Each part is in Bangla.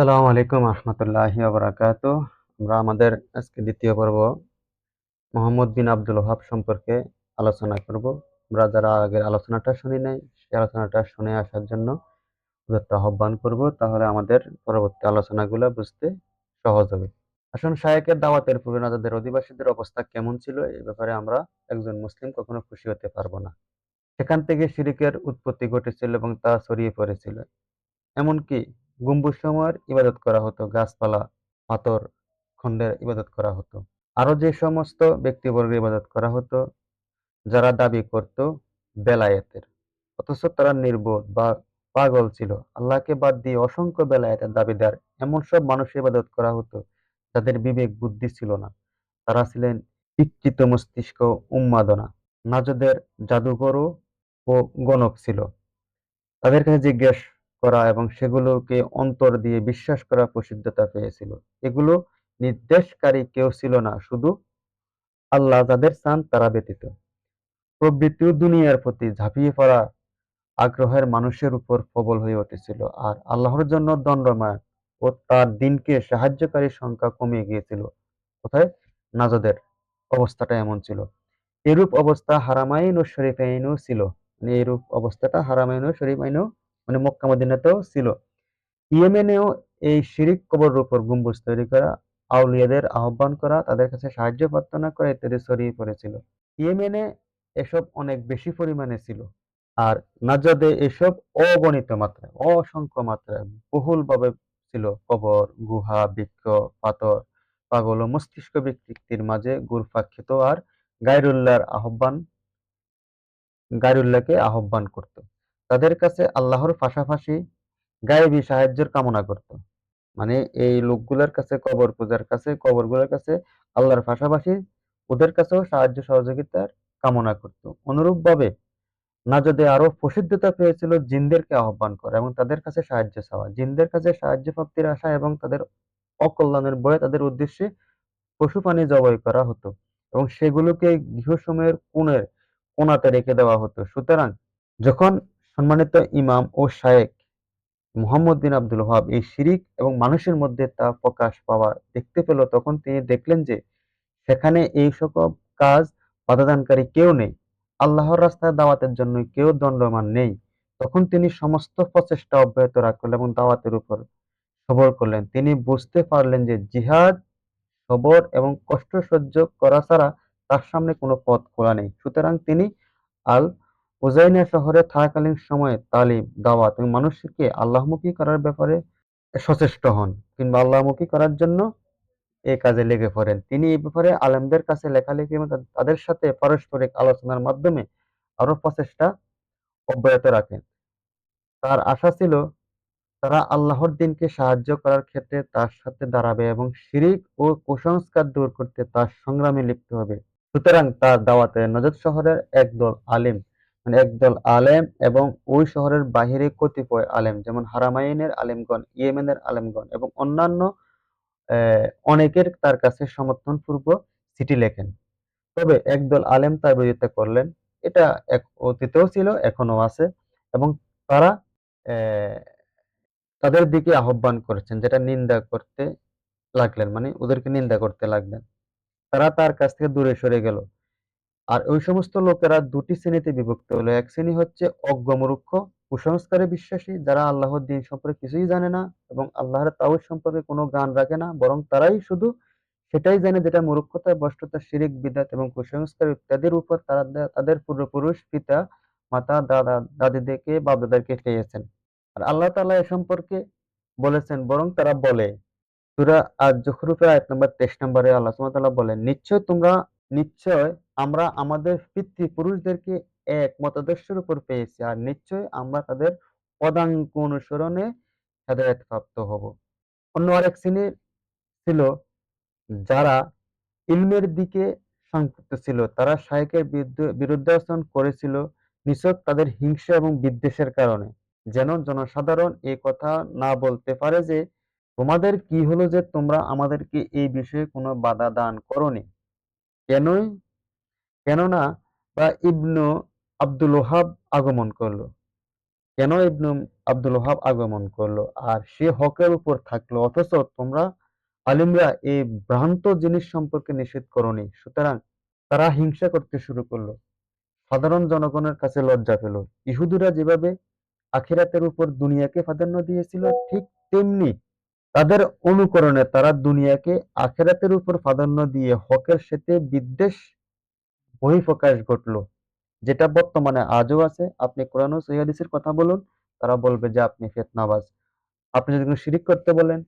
আসসালামু আলাইকুম রহমতুল্লাহি বারাকাত আমরা আমাদের আজকে দ্বিতীয় পর্ব মোহাম্মদ বিন আব্দুল ওহাব সম্পর্কে আলোচনা করব। আমরা যারা আগের আলোচনাটা শুনি নাই, সেই আলোচনাটা শুনে আসার জন্য আহ্বান করব। তাহলে আমাদের পরবর্তী আলোচনাগুলো বুঝতে সহজ হবে। আসুন, শায়েকের দাওয়াতের পূর্বে নাজাদের অধিবাসীদের অবস্থা কেমন ছিল? এই ব্যাপারে আমরা একজন মুসলিম কখনো খুশি হতে পারব না। সেখান থেকে শিরিকের উৎপত্তি ঘটেছিল এবং তা ছড়িয়ে পড়েছিল। এমনকি গম্বুজসমূহের ইবাদত করা হতো, গাছপালা, পাথর খণ্ডের ইবাদত করা হতো। আরও যে সমস্ত ব্যক্তিবর্গের ইবাদত করা হতো, যারা দাবি করত বেলায়েতের, অথচ তারা নির্বোধ বা পাগল ছিল। আল্লাহকে বাদ দিয়ে অসংখ্য বেলায়েতের দাবিদার এমন সব মানুষের ইবাদত করা হতো, যাদের বিবেক বুদ্ধি ছিল না। তারা ছিলেন বিকৃত মস্তিষ্ক উন্মাদনা, নাজদের জাদুকরও ও গণক ছিল। তাদের কাছে জিজ্ঞেস করা এবং সেগুলোকে অন্তর দিয়ে বিশ্বাস করা প্রসিদ্ধতা পেয়েছিল। এগুলো নির্দেশকারী কেউ ছিল না, শুধু আল্লাহ যাদের চান তারা ব্যতীত। প্রবৃত্তিও দুনিয়ার প্রতি ঝাঁপিয়ে পড়া আগ্রহের মানুষের উপর প্রবল হয়ে উঠেছিল আর আল্লাহর জন্য দণ্ডময় ও তার দিনকে সাহায্যকারী সংখ্যা কমে গিয়েছিল। কোথায়? নাজদের অবস্থাটা এমন ছিল। এরূপ অবস্থা হারামাইন ও শরীফাইনও ছিল। মানে এরূপ অবস্থাটা হারামাইন ও শরীফাইনও মানে মক্কা মদিনাতেও ছিল। ইয়েমেনেও এই শিরিক কবর উপর গম্বুজ তৈরি করা, আউলিয়াদের আহ্বান করা, তাদের কাছে সাহায্য প্রার্থনা করা ইত্যাদি ছড়িয়ে পড়েছিল। ইয়েমেনে এসব অনেক বেশি পরিমাণে ছিল আর নাজাদে এসব অগণিত মাত্রায়, অসংখ্য মাত্রায় বহুলভাবে ছিল। কবর, গুহা, বৃক্ষ, পাথর, পাগল ও মস্তিষ্ক ব্যক্তির মাঝে গুরফাক্ষিত আর গায়রুল্লাহর আহ্বান, গায়রুল্লাহকে আহ্বান করত। তাদের কাছে আল্লাহর পাশাপাশি গায়েবী সাহায্যের কামনা করত। মানে এই লোকগুলোর কাছে কবর পূজার কাছে, কবরগুলোর কাছে আল্লাহর পাশাপাশি ওদের কাছেও সাহায্য সহযোগিতার কামনা করত। অনুরূপভাবে নাজদে আরও প্রসিদ্ধতা পেয়েছিল জিনদেরকে আহ্বান করা এবং তাদের কাছে সাহায্য চাওয়া। জিনদের কাছে সাহায্য প্রাপ্তির আশা এবং তাদের অকল্যাণের বয়ে তাদের উদ্দেশ্যে পশু প্রাণী জবাই করা হতো এবং সেগুলোকে গৃহসময়ের কোণের কোনাতে রেখে দেওয়া হতো। সুতরাং যখন সম্মানিত ইমাম ও শায়েক মুহাম্মদ বিন আব্দুল ওহাব এই শিরিক এবং মানুষের মধ্যে তা প্রকাশ পাওয়া দেখতে পেল তখন তিনি দেখলেন যে সেখানে এই সকল কাজ বাধাদানকারী কেউ নেই, আল্লাহর রাস্তায় দাওয়াতের জন্য কেউ দণ্ডমান নেই। তখন তিনি সমস্ত প্রচেষ্টা অব্যাহত রাখলেন এবং দাওয়াতের উপর সবর করলেন। তিনি বুঝতে পারলেন যে জিহাদ, সবর এবং কষ্ট সহ্য করা ছাড়া তার সামনে কোনো পথ খোলা নেই। সুতরাং তিনি আল উজাইনা শহরে থাকাকালীন সময়ে তালিম দাওয়াত এবং মানুষকে আল্লাহমুখী করার ব্যাপারে সচেষ্ট হন কিংবা আল্লাহমুখী করার জন্য এই কাজে লেগে পড়েন। তিনি এই ব্যাপারে আলেমদের কাছে লেখালেখি এবং তাদের সাথে পারস্পরিক আলোচনার মাধ্যমে আরও প্রচেষ্টা অব্যাহত রাখেন। তার আশা ছিল তারা আল্লাহর দিনকে সাহায্য করার ক্ষেত্রে তার সাথে দাঁড়াবে এবং শিরিক ও কুসংস্কার দূর করতে তার সংগ্রামে লিপ্ত হবে। সুতরাং তার দাওয়াতে নজর শহরের একদল আলেম মানে একদল আলেম এবং ওই শহরের বাহিরে কতিপয় আলেম, যেমন হারামাইনের আলেমগণ, ইয়েমেনের আলেমগণ এবং অন্যান্য অনেকের তার কাছে সমর্থন পূর্ব চিঠি লেখেন। তবে একদল আলেম তার বিরোধিতা করলেন। এটা এক অতীতেও ছিল এখনও আছে এবং তারা তাদের দিকে আহ্বান করেছেন, যেটা নিন্দা করতে লাগলেন মানে ওদেরকে নিন্দা করতে লাগলেন। তারা তার কাছ থেকে দূরে সরে গেল। আর ওই সমস্ত লোকেরা দুটি শ্রেণীতে বিভক্ত হলো। এক শ্রেণি হচ্ছে অজ্ঞমূর্খ, কুসংস্কারে বিশ্বাসী, যারা আল্লাহর দিন সম্পর্কে কিছুই জানে না এবং আল্লাহর তাওহিদ সম্পর্কে কোনো গান রাখে না, বরং তারাই শুধু সেটাই জানে যেটা মূর্খতা বষ্টতা শিরিক, বিদাত এবং কুসংস্কার ইত্যাদির উপর তারা তাদের পূর্বপুরুষ পিতা, মাতা, দাদা, দাদিদেরকে, বাপদাদাকে খেয়েছেন। আর আল্লাহ তাআলা এ সম্পর্কে বলেছেন, বরং তারা বলে। সূরা আজ-জুখরুফের আয়াত নম্বর 23 নম্বরে আল্লাহ তাআলা বলেন, নিশ্চয় তোমরা নিশ্চয় আমরা আমাদের পিতৃপুরুষদেরকে এক মতাদর্শের উপর পেয়েছি। আর নিশ্চয় আমরা তাদের পদাঙ্ক অনুসরণে হেদায়েত প্রাপ্ত হব। অন্য আরেক শ্রেণি ছিল যারা ইলমের দিকে সংক্ষিপ্ত ছিল। তারা শায়েকের বিরুদ্ধে আচরণ করেছিল নিছক তাদের হিংসা এবং বিদ্বেষের কারণে। যেন জনসাধারণ এ কথা না বলতে পারে যে, তোমাদের কি হলো যে তোমরা আমাদেরকে এই বিষয়ে কোনো বাধা দান করনি? কেনই? কেননা বা ইবনু আব্দুল ওহাব আগমন করল। কেন ইবনু আব্দুল ওহাব আগমন করল? আর সে হকের উপর থাকল। অথচ তোমরা আলিমরা এই ভ্রান্ত জিনিস সম্পর্কে নিষেধ করনি। সুতরাং তারা হিংসা করতে শুরু করল। সাধারণ জনগণের কাছে লজ্জা পেল। ইহুদুরা যেভাবে আখিরাতের উপর দুনিয়াকে প্রাধান্য দিয়েছিল, ঠিক তেমনি তাদের অনুকরণে তারা দুনিয়াকে আখেরাতের উপর প্রাধান্য দিয়ে হকের সাথে বিদ্বেষ বহিঃপ্রকাশ ঘটল, যেটা বর্তমানে আজও আছে। আপনি কোরআন ও কথা বলুন, তারা বলবে যে আপনি ফেতনাবাজ। আপনি যদি কোনো শিরিক করতে বলেন,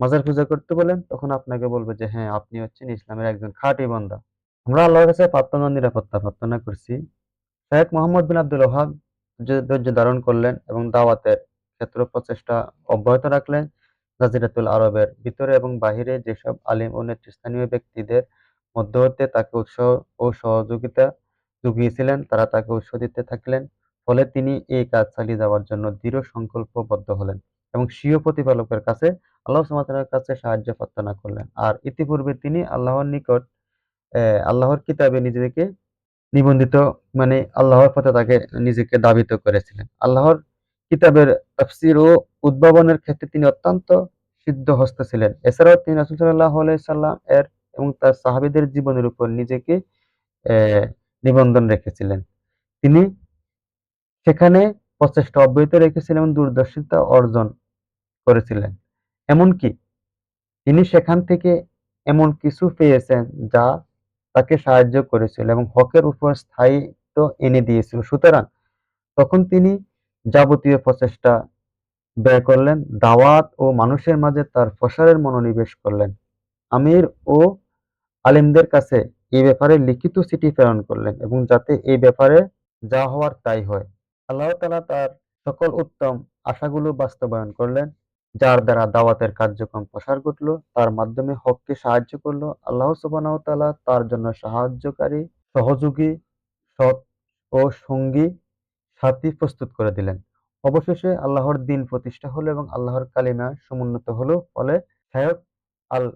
মাজার পূজা করতে বলেন, তখন আপনাকে বলবে যে হ্যাঁ আপনি হচ্ছেন ইসলামের একজন খাঁটি বান্দা। আমরা আল্লাহর কাছে প্রার্থনা, নিরাপত্তা প্রার্থনা করছি। শেখ মোহাম্মদ বিন আব্দুল ওহাব ধৈর্য ধারণ করলেন এবং দাওয়াতের ক্ষেত্র প্রচেষ্টা অব্যাহত রাখলেন জাজিরাতুল আরবের ভিতরে এবং বাহিরে যেসব আলিম ও নেতৃস্থানীয় ব্যক্তিদের মধ্য হতে তাকে উৎসাহ ও সহযোগিতা জুগিয়েছিলেন, তারা তাকে উৎসাহ দিতে থাকলেন। ফলে তিনি এই কাজ চালিয়ে যাওয়ার জন্য দৃঢ় সংকল্পবদ্ধ হলেন এবং স্বীয় প্রতিপালকের কাছে আল্লাহ সুবহানাহু কাছে সাহায্য প্রার্থনা করলেন। আর ইতিপূর্বে তিনি আল্লাহর নিকট আল্লাহর কিতাবে নিজেকে নিবন্ধিত মানে আল্লাহর পথে তাকে নিজেকে দাবিত করেছিলেন। আল্লাহর কিতাবের তাফসির ও উদ্ভাবনের ক্ষেত্রে তিনি অত্যন্ত সিদ্ধহস্ত ছিলেন। এছাড়াও তিনি রাসূল আলাইহি সাল্লাম এর এবং তার সাহাবীদের জীবনের উপর নিজেকে নিবন্ধন রেখেছিলেন। তিনি সেখানে প্রচেষ্টা অব্যাহত রেখেছিলেন এবং দূরদর্শিতা অর্জন করেছিলেন। এমনকি তিনি সেখান থেকে এমন কিছু পেয়েছেন যা তাকে সাহায্য করেছিল এবং হকের উপর স্থায়িত্ব এনে দিয়েছিল। সুতরাং তখন তিনি যাবতীয় প্রচেষ্টা ব্যয় করলেন, দাওয়াত ও মানুষের মাঝে তার প্রসারের মনোনিবেশ করলেন। আমির ও আলিমদের কাছে এই ব্যাপারে লিখিত চিঠি প্রেরণ করলেন এবং যাতে এই ব্যাপারে যা হওয়ার তাই হয়। আল্লাহ তালা তার সকল উত্তম আশাগুলো বাস্তবায়ন করলেন, যার দ্বারা দাওয়াতের কার্যক্রম প্রসার ঘটল, তার মাধ্যমে হককে সাহায্য করল। আল্লাহ ওয়া তার জন্য সাহায্যকারী, সহযোগী, সৎ ও সঙ্গী সাথী প্রস্তুত করে দিলেন। অবশেষে আল্লাহর দিন প্রতিষ্ঠা হলো এবং আল্লাহর কালিমা সমুন্নত হলো। ফলে শায়খ আল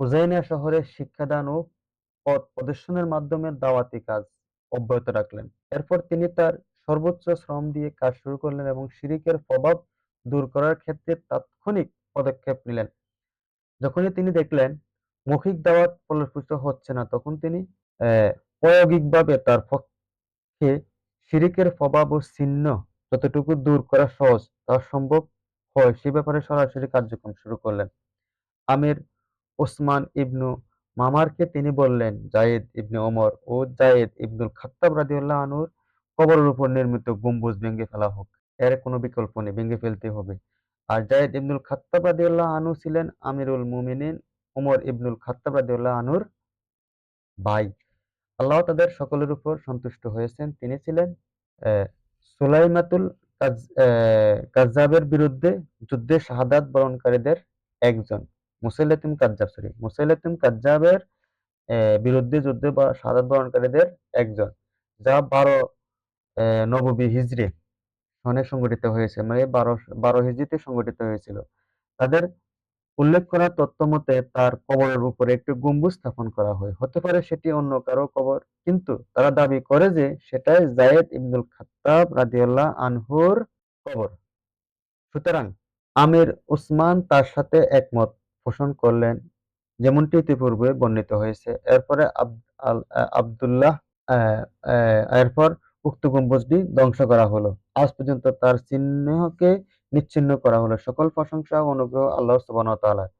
উজাইনিয়া শহরে শিক্ষাদান ও পথ প্রদর্শনের মাধ্যমে দাওয়াতি কাজ অব্যাহত রাখলেন। এরপর তিনি তার সর্বোচ্চ শ্রম দিয়ে কাজ শুরু করলেন এবং শিরিকের প্রভাব দূর করার ক্ষেত্রে তাৎক্ষণিক পদক্ষেপ নিলেন। যখনই তিনি দেখলেন মৌখিক দাওয়াত ফলপ্রসূ হচ্ছে না, তখন তিনি প্রায়োগিকভাবে তার পক্ষে শিরিকের প্রভাব ও চিহ্ন যতটুকু দূর করা সহজ তা সম্ভব হয়, সে ব্যাপারে সরাসরি কার্যক্রম শুরু করলেন। আমির ওসমান ইবনু মামারকে তিনি বললেন, জায়েদ ইবনে ওমর ও জায়েদ ইবনুল খাত্তাব রাদিয়াল্লাহু আনুর কবরের উপর নির্মিত গম্বুজ ভেঙে ফেলা হোক। এর কোনো বিকল্প নেই, ভেঙে ফেলতে হবে। আর জায়েদ ইবনুল খাত্তাব রাদিয়াল্লাহু আনু ছিলেন আমিরুল মুমিনিন ওমর ইবনুল খাত্তাব রাদিয়াল্লাহু আনুর ভাই। আল্লাহ তাদের সকলের উপর সন্তুষ্ট হয়েছেন। তিনি ছিলেন সুলাইমাতুল কাজ- আহ, কাজ্জাবের বিরুদ্ধে যুদ্ধে শাহাদাত বরণকারীদের একজন মুসাইলাতুম কাজ্জাব সরি মুসাইলাতুম কাজ্জাবের আহ, বিরুদ্ধে যুদ্ধে বা শাহাদাত বরণকারীদের একজন যা বারো নববী হিজরি সনে সংগঠিত হয়েছে মানে বারো বারো হিজরিতে সংগঠিত হয়েছিল। তাদের উল্লেখ করা তথ্য মতে তার কবরের উপরে একটি গম্বুজ স্থাপন করা হয়। হতে পারে সেটি অন্য কারও কবর, কিন্তু তারা দাবি করে যে সেটাই জায়েদ ইবনুল খাত্তাব রাদিয়াল্লাহু আনহুর কবর। সুতরাং আমির উসমান তার সাথে একমত পোষণ করলেন, যেমনটি ইতিপূর্বে বর্ণিত হয়েছে। এরপরে আব্দুল্লাহ এরপর উক্ত গম্বুজটি ধ্বংস করা হলো। আজ পর্যন্ত তার চিহ্নকে নিচ্ছিন্ন করা হলো। সকল প্রশংসা অনুগ্রহ আল্লাহ ওয়া তাআলার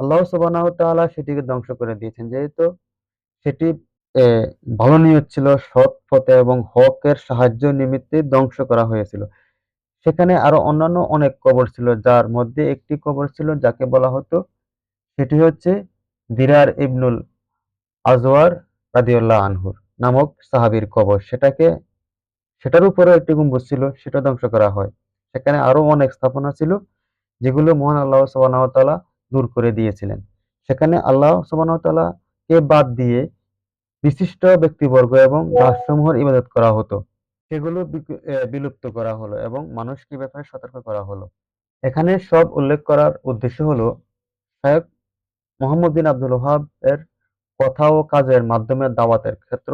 আল্লাহ সুবহানাহু ওয়া তাআলা সেটিকে ধ্বংস করে দিয়েছেন। যেহেতু সেটি আহ, ভালো নিয়ত ছিল সৎ পথে এবং হকের সাহায্য নিমিত্তে ধ্বংস করা হয়েছিল। সেখানে আরও অন্যান্য অনেক কবর ছিল যার মধ্যে একটি কবর ছিল যাকে বলা হতো সেটি হচ্ছে দিরার ইবনুল আজওয়ার রাদিয়াল্লাহু আনহুর নামক সাহাবীর কবর। সেটাকে সেটার উপরেও একটি গম্বুজ ছিল সেটা ধ্বংস করা হয়। সেখানে আরও অনেক স্থাপনা ছিল, যেগুলো মহান আল্লাহ সুবহানাহু দূর করে দিয়েছিলেন। সেখানে আল্লাহ কে বাদ দিয়ে বিশিষ্ট ব্যক্তিবর্গ এবং দাসসমূহের ইবাদত করা হতো। সেগুলো বিলুপ্ত করা হলো এবং মানুষকে ব্যাপারে সতর্ক করা হলো? এখানে সব উল্লেখ করার উদ্দেশ্য হলো, শায়খ মোহাম্মদ বিন আব্দুল ওহাব এর কথা ও কাজের মাধ্যমে দাওয়াতের ক্ষেত্র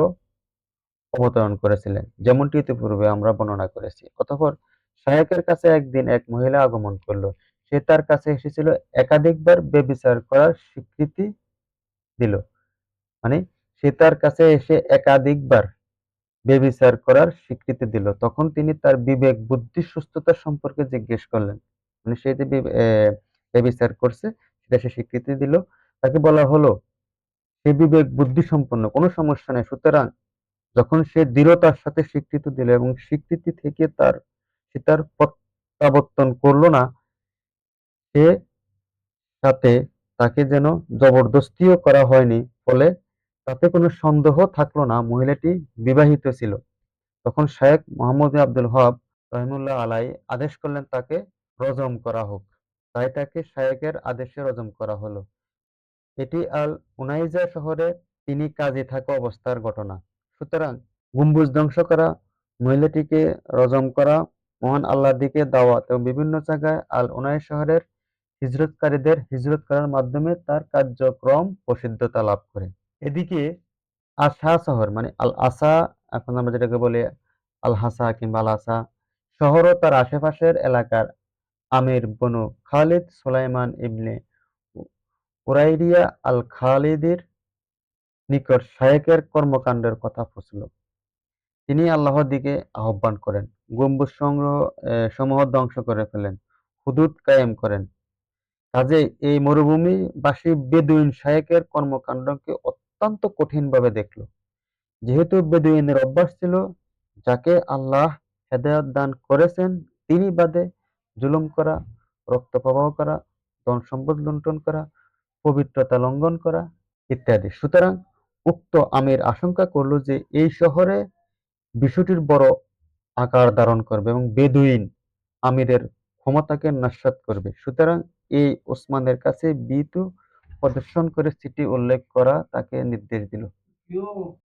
অবতরণ করেছিলেন, যেমনটি ইতিপূর্বে আমরা বর্ণনা করেছি। অতঃপর শায়েকের কাছে একদিন এক মহিলা আগমন করল। সে তার কাছে এসেছিল, একাধিকবার বেবিচার করার স্বীকৃতি দিল। মানে সে তার কাছে এসে একাধিকবার বেবিচার করার স্বীকৃতি দিল। তখন তিনি তার বিবেক, বুদ্ধি, সুস্থতা সম্পর্কে জিজ্ঞেস করলেন। মানে সে যে বেবিচার করছে, সেটা সে স্বীকৃতি দিল। তাকে বলা হলো, সে বিবেক, বুদ্ধি সম্পন্ন, কোনো সমস্যা নেই। সুতরাং যখন সে দৃঢ়তার সাথে স্বীকৃতি দিল এবং স্বীকৃতি থেকে তার সে তার প্রত্যাবর্তন করল না। সে সাথে তাকে যেন জবরদস্তিও করা হয়নি, ফলে তাতে কোনো সন্দেহ থাকল না। মহিলাটি বিবাহিত ছিল। তখন শায়েখ মোহাম্মদ আব্দুল ওয়াহাব রহিমুল্লাহ আলাই আদেশ করলেন তাকে রজম করা হোক। তাই তাকে শায়েকের আদেশে রজম করা হলো। এটি আল উনাইজা শহরে তিনি কাজে থাকা অবস্থার ঘটনা। সুতরাং, গম্বুজ ধ্বংস করা, মহিলাটিকে রজম করা মহান আল্লাহর দিকে দাওয়াত এবং বিভিন্ন জায়গায় আল উনাই শহরের হিজরতকারীদের হিজরত করার মাধ্যমে তার কার্যক্রম প্রসিদ্ধতা লাভ করে। এদিকে আশা শহর মানে আল আসা এখন আমরা যেটাকে বলি আল হাসা কিংবা আল আসা শহর ও তার আশেপাশের এলাকার আমির বনু খালিদ সুলাইমান ইবনে উরাইরিয়া আল খালিদের নিকট শায়েকের কর্মকাণ্ডের কথা পৌঁছল তিনি আল্লাহর দিকে আহ্বান করেন, গম্বুজ সংগ্রহ সমূহ ধ্বংস করে ফেলেন, হুদুদ কায়েম করেন। কাজে এই মরুভূমিবাসী বেদুইন শায়েকের কর্মকাণ্ডকে অত্যন্ত কঠিনভাবে দেখল। যেহেতু বেদুইনের অভ্যাস ছিল, যাকে আল্লাহ হেদায়ত দান করেছেন, তিনি বাদে জুলুম করা রক্ত প্রবাহ করা, ধন সম্পদ লুণ্ঠন করা, পবিত্রতা লঙ্ঘন করা ইত্যাদি। সুতরাং উক্ত আমির আশঙ্কা করল যে এই শহরে বিষয়টির বড় আকার ধারণ করবে এবং বেদুইন আমিরের ক্ষমতাকে নস্বাত করবে। সুতরাং এই ওসমানের কাছে বিতু প্রদর্শন করে চিঠি উল্লেখ করা তাকে নির্দেশ দিল।